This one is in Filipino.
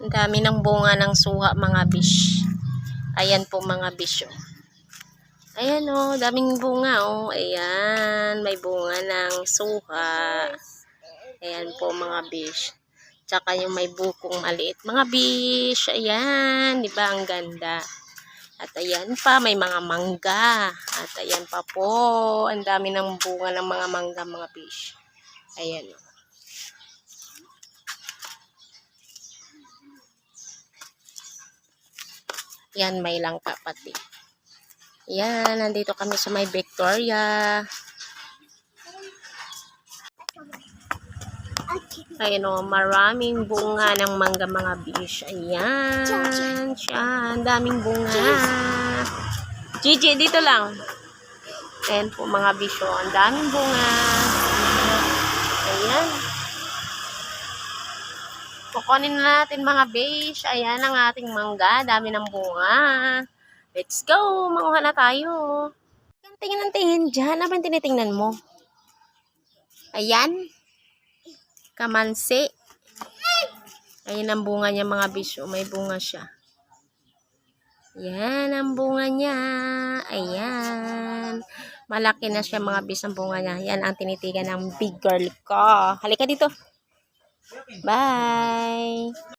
Ang dami ng bunga ng suha mga bish. Ayan po mga bish. Oh. Ayan oh, daming bunga oh. Ayan, may bunga ng suha. Ayan po mga bish. Tsaka yung may bukong maliit. Mga bish, ayan, di ba ang ganda. At ayan pa, may mga mangga. At ayan pa po, ang dami ng bunga ng mga mangga mga bish. Ayan oh. Yan, may langka pati. Yan, nandito kami sa may Victoria. Ayun o, maraming bunga ng mangga mga bish. Ayan, siya, ang daming bunga. Gigi, dito lang. Ayan po mga bish, oh, ang daming bunga. Ayan. Kukunin na natin mga beige. Ayan ang ating mangga. Dami ng bunga. Let's go. Manguha na tayo. Tingin ng tingin dyan. Ano tinitingnan mo? Ayan. Kamansi. Ayan ang bunga niya mga bisyo. May bunga siya. Yan ang bunga niya. Ayan. Malaki na siya mga bis ang bunga niya. Yan ang tinitigan ng big girl ko. Halika dito. Bye!